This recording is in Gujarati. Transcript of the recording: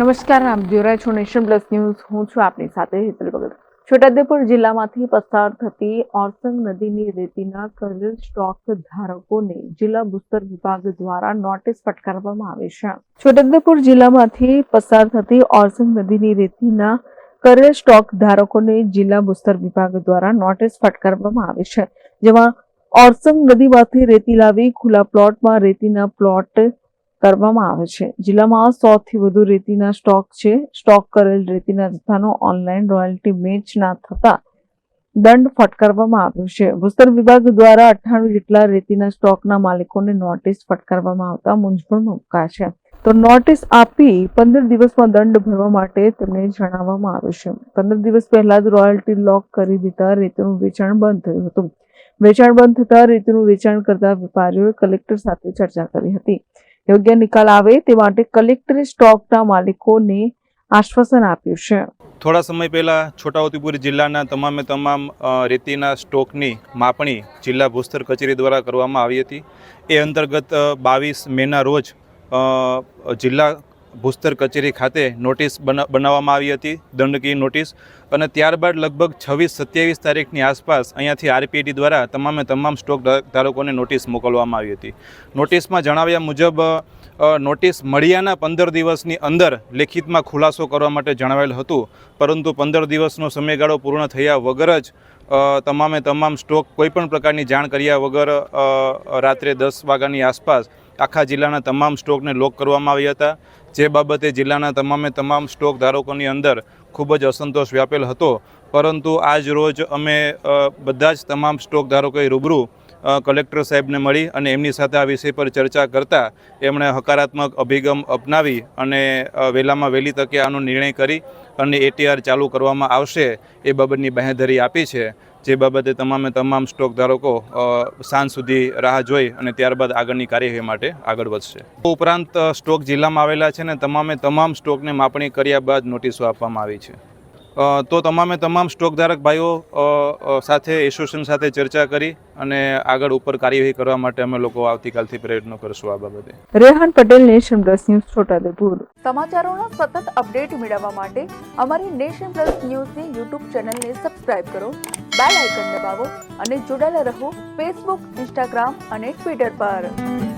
નમસ્કાર, આપ જોઈ રહ્યા છો નેશન પ્લસ ન્યૂઝ. હું છું આપની સાથે હેતલ ભગત. છોટાઉદેપુર જિલ્લામાંથી પસાર થતી ઓરસંગ નદીની રેતીના કરેલ સ્ટોક ધારકોને જિલ્લા ભૂસ્તર વિભાગ દ્વારા નોટિસ ફટકારવામાં આવે છે. છોટાઉદેપુર જિલ્લામાંથી પસાર થતી ઓરસંગ નદીની રેતીના કરેલ સ્ટોક ધારકોને જિલ્લા ભૂસ્તર વિભાગ દ્વારા નોટિસ ફટકારવામાં આવે છે. જેમાં ઓરસંગ નદીમાંથી રેતી લાવી ખુલ્લા પ્લોટમાં રેતીના પ્લોટ કરવામાં આવે છે. જિલ્લામાં સોથી વધુ રેતીના સ્ટોક છે. સ્ટોક કરેલ રેતીના જથ્થાનો ઓનલાઈન રોયલ્ટી મેચ ના થતા દંડ ફટકારવામાં આવ્યો છે. ભૂસ્તર વિભાગ દ્વારા અઠ્ઠાણું જેટલા રેતીના સ્ટોકના માલિકોને નોટિસ ફટકારવામાં આવતા મૂંઝવણમાં મુકાયા છે. તો નોટિસ આપી પંદર દિવસમાં દંડ ભરવા માટે તેમને જણાવવામાં આવ્યું છે. પંદર દિવસ પહેલા જ રોયલ્ટી લોક કરી દીધા, રેતીનું વેચાણ બંધ થયું હતું. વેચાણ બંધ થતા રેતીનું વેચાણ કરતા વેપારીઓએ કલેક્ટર સાથે ચર્ચા કરી હતી. યોગ્ય નિકાલ આવે તે માટે કલેક્ટરે સ્ટોકના માલિકોને આશ્વાસન આપ્યું છે. થોડા સમય પહેલાં છોટાઉદેપુર જિલ્લાના તમામે તમામ રેતીના સ્ટોકની માપણી જિલ્લા ભૂસ્તર કચેરી દ્વારા કરવામાં આવી હતી. એ અંતર્ગત બાવીસ મેના રોજ જિલ્લા ભૂસ્તર કચેરી ખાતે નોટિસ બના, બનાવવામાં આવી હતી દંડકી નોટિસ. અને ત્યારબાદ લગભગ છવ્વીસ, સત્યાવીસ તારીખની આસપાસ અહીંયાથી આરપીટી દ્વારા તમામે તમામ સ્ટોક ધારકોને નોટિસ મોકલવામાં આવી હતી. નોટિસમાં જણાવ્યા મુજબ નોટિસ મળ્યાના પંદર દિવસની અંદર લેખિતમાં ખુલાસો કરવા માટે જણાવેલ હતું. પરંતુ પંદર દિવસનો સમયગાળો પૂર્ણ થયા વગર જ તમામે તમામ સ્ટોક કોઈપણ પ્રકારની જાણ કર્યા વગર રાત્રે દસ વાગ્યાની આસપાસ આખા જિલ્લાના તમામ સ્ટોકને લોક કરવામાં આવ્યા હતા. જે બાબતે જિલ્લાના તમામે તમામ સ્ટોક ધારકોની અંદર ખૂબ જ અસંતોષ વ્યાપેલ હતો. પરંતુ આજ રોજ અમે બધા જ તમામ સ્ટોક ધારકોએ રૂબરૂ કલેક્ટર સાહેબને મળી અને એમની સાથે આ વિષય પર ચર્ચા કરતા એમણે હકારાત્મક અભિગમ અપનાવી અને વહેલામાં વહેલી તકે આનો નિર્ણય કરી અને એટીઆર ચાલુ કરવામાં આવશે એ બાબતની બાંહેધરી આપી છે. જે બાબતે તમામે તમામ સ્ટોક ધારકો સાંજ સુધી રાહ જોઈ અને ત્યારબાદ આગળની કાર્યવાહી માટે આગળ વધશે. ઉપરાંત સ્ટોક જિલ્લામાં આવેલા છે ને, તમામે તમામ સ્ટોકને માપણી કર્યા બાદ નોટિસો આપવામાં આવી છે. તો તમામે તમામ સ્ટોક ધારક ભાઈઓ સાથે એસોસિએશન સાથે ચર્ચા કરી અને આગળ ઉપર કાર્યવાહી કરવા માટે અમે લોકો આવતીકાલથી પ્રયત્નો કરશું આ બાબતે. Rehan Patel nation plus news Chhota Udepur. સમાચારોનો સતત અપડેટ મેળવવા માટે અમારી નેશન પ્લસ ન્યૂઝની યુટ્યુબ ચેનલને સબસ્ક્રાઇબ કરો બેલ આઇકન દબાવો અને જોડાયેલા રહો ફેસબુક ઇન્સ્ટાગ્રામ અને ટ્વિટર પર.